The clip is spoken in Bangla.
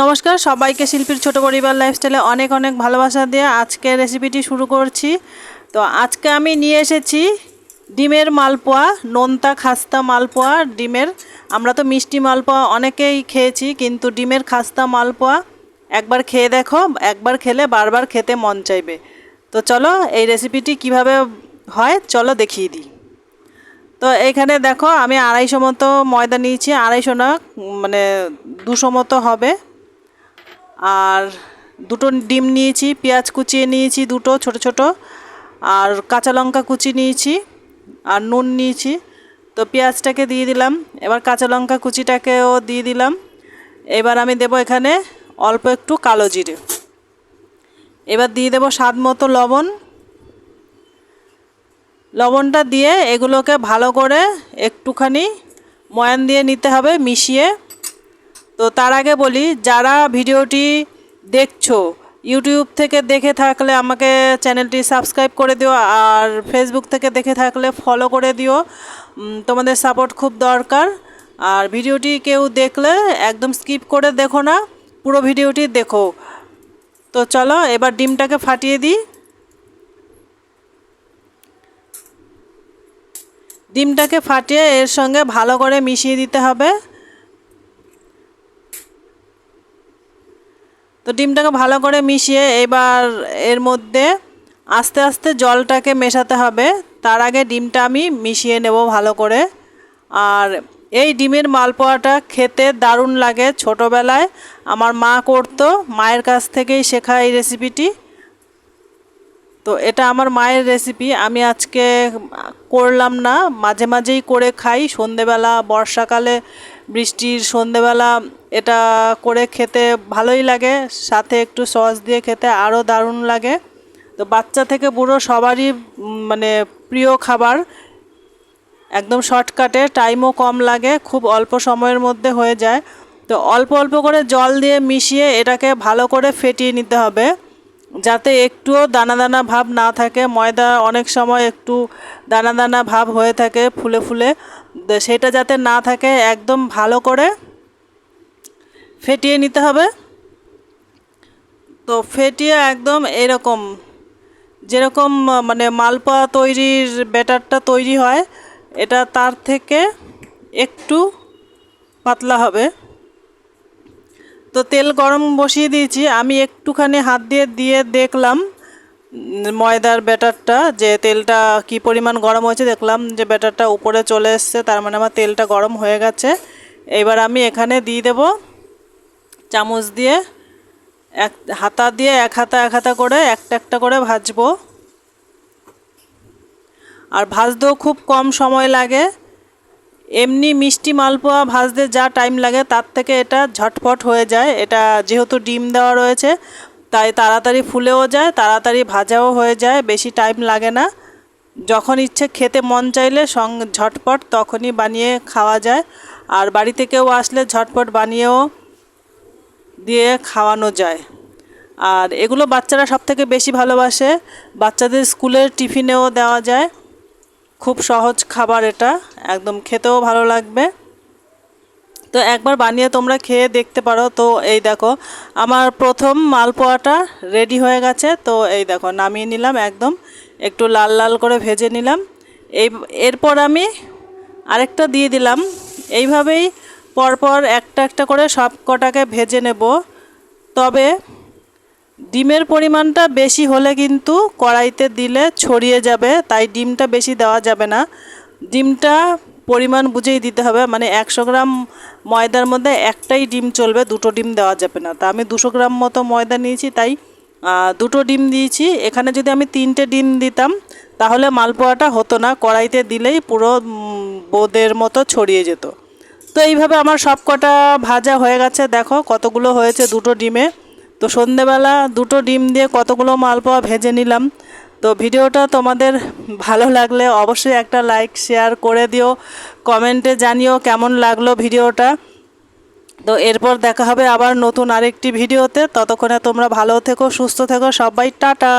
নমস্কার, সবাইকে শিল্পীর ছোট পরিবার লাইফস্টাইলে অনেক অনেক ভালোবাসা দিয়ে আজকে রেসিপিটি শুরু করছি। তো আজকে আমি নিয়ে এসেছি ডিমের মালপোয়া, নোনতা খাস্তা মালপোয়া, ডিমের, আমরা তো মিষ্টি মালপোয়া অনেকেই খেয়েছি, কিন্তু ডিমের খাস্তা মালপোয়া একবার খেয়ে দেখো, একবার খেলে বারবার খেতে মন চাইবে। তো চলো এই রেসিপিটি কীভাবে হয়, চলো দেখিয়ে দিই। তো এইখানে দেখো, আমি আড়াইশো মতো ময়দা নিয়েছি, আড়াইশো না মানে দুশো মতো হবে। আর দুটো ডিম নিয়েছি, পেঁয়াজ কুচিয়ে নিয়েছি দুটো ছোট ছোট, আর কাঁচা লঙ্কা কুচি নিয়েছি আর নুন নিয়েছি। তো পেঁয়াজটাকে দিয়ে দিলাম, এবার কাঁচা লঙ্কা কুচিটাকেও দিয়ে দিলাম। এবার আমি দেব এখানে অল্প একটু কালো জিরে। এবার দিয়ে দেবো স্বাদ মতো লবণ। লবণটা দিয়ে এগুলোকে ভালো করে একটুখানি ময়ান দিয়ে নিতে হবে, মিশিয়ে। তো তার আগে বলি, যারা ভিডিওটি দেখছ, ইউটিউব থেকে দেখে থাকলে আমাকে চ্যানেলটি সাবস্ক্রাইব করে দিও, আর ফেসবুক থেকে দেখে থাকলে ফলো করে দিও। তোমাদের সাপোর্ট খুব দরকার। আর ভিডিওটি কেউ দেখলে একদম স্কিপ করে দেখো না, পুরো ভিডিওটি দেখো। তো চলো, এবার ডিমটাকে ফাটিয়ে দিই। ডিমটাকে ফাটিয়ে এর সঙ্গে ভালো করে মিশিয়ে দিতে হবে। তো ডিমটাকে ভালো করে মিশিয়ে এবার এর মধ্যে আস্তে আস্তে জলটাকে মেশাতে হবে। তার আগে ডিমটা আমি মিশিয়ে নেব ভালো করে। আর এই ডিমের মালপোয়াটা খেতে দারুণ লাগে। ছোটোবেলায় আমার মা করতো, মায়ের কাছ থেকেই শেখা এই রেসিপিটি। তো এটা আমার মায়ের রেসিপি। আমি আজকে করলাম না, মাঝে মাঝেই করে খাই। সন্ধেবেলা, বর্ষাকালে বৃষ্টির সন্ধেবেলা এটা করে খেতে ভালোই লাগে, সাথে একটু সস দিয়ে খেতে আরও দারুণ লাগে। তো বাচ্চা থেকে বুড়ো সবারই মানে প্রিয় খাবার। একদম শর্টকাটে টাইমও কম লাগে, খুব অল্প সময়ের মধ্যে হয়ে যায়। তো অল্প অল্প করে জল দিয়ে মিশিয়ে এটাকে ভালো করে ফেটিয়ে নিতে হবে, যাতে একটুও দানা দানা ভাব না থাকে। ময়দা অনেক সময় একটু দানা দানা ভাব হয়ে থাকে ফুলে ফুলে। সেটা যাতে না থাকে, একদম ভালো করে ফেটিয়ে নিতে হবে। তো ফেটিয়ে একদম এরকম, যেরকম মানে মালপোয়া তৈরির ব্যাটারটা তৈরি হয়, এটা তার থেকে একটু পাতলা হবে। তো তেল গরম বসিয়ে দিয়েছি, আমি একটুখানি হাত দিয়ে দিয়ে দেখলাম। ময়দার ব্যাটারটা, যে তেলটা কি পরিমাণ গরম হয়েছে দেখলাম, যে ব্যাটারটা উপরে চলে এসছে, তার মানে আমার তেলটা গরম হয়ে গেছে। এবার আমি এখানে দিয়ে দেব চামচ দিয়ে, এক হাতা দিয়ে এক হাতা এক হাতা করে, একটা একটা করে ভাজবো। আর ভাজতেও খুব কম সময় লাগে। এমনি মিষ্টি মালপোয়া ভাজতে যা টাইম লাগে, তার থেকে এটা ঝটপট হয়ে যায়। এটা যেহেতু ডিম দেওয়া রয়েছে তাই তাড়াতাড়ি ফুলেও যায়, তাড়াতাড়ি ভাজাও হয়ে যায়, বেশি টাইম লাগে না। যখন ইচ্ছে খেতে মন চাইলে সং, ঝটপট তখনই বানিয়ে খাওয়া যায়। আর বাড়িতে কেউ আসলে ঝটপট বানিয়েও দিয়ে খাওয়ানো যায়। আর এগুলো বাচ্চারা সব থেকে বেশি ভালোবাসে। বাচ্চাদের স্কুলের টিফিনেও দেওয়া যায়। খুব সহজ খাবার এটা, একদম খেতেও ভালো লাগবে। তো একবার বানিয়ে তোমরা খেয়ে দেখতে পারো। তো এই দেখো, আমার প্রথম মালপোয়াটা রেডি হয়ে গেছে। তো এই দেখো, নামিয়ে নিলাম একদম। একটু লাল লাল করে ভেজে নিলাম। এই, এরপর আমি আরেকটা দিয়ে দিলাম। এইভাবেই পরপর একটা একটা করে সব কটাকে ভেজে নেব। তবে ডিমের পরিমাণটা বেশি হলে কিন্তু কড়াইতে দিলে ছড়িয়ে যাবে, তাই ডিমটা বেশি দেওয়া যাবে না। ডিমটা পরিমাণ বুঝেই দিতে হবে। মানে একশো গ্রাম ময়দার মধ্যে একটাই ডিম চলবে, দুটো ডিম দেওয়া যাবে না। তা আমি দুশো গ্রাম মতো ময়দা নিয়েছি, তাই দুটো ডিম দিয়েছি। এখানে যদি আমি তিনটে ডিম দিতাম, তাহলে মালপোয়াটা হতো না। কড়াইতে দিলেই পুরো বোঁদের মতো ছড়িয়ে যেত। তো এইভাবে আমার সব কটা ভাজা হয়ে গেছে। দেখো কতগুলো হয়েছে দুটো ডিমে। তো সন্ধেবেলা দুটো ডিম দিয়ে কতগুলো মালপোয়া ভেজে নিলাম। তো ভিডিওটা তোমাদের ভালো লাগলে অবশ্যই একটা লাইক শেয়ার করে দিও কমেন্টে জানিও কেমন লাগল ভিডিওটা। তো এরপর দেখা হবে আবার নতুন আরেকটি ভিডিওতে। ততক্ষণে তোমরা ভালো থেকো, সুস্থ থেকো, সবাই টাটা।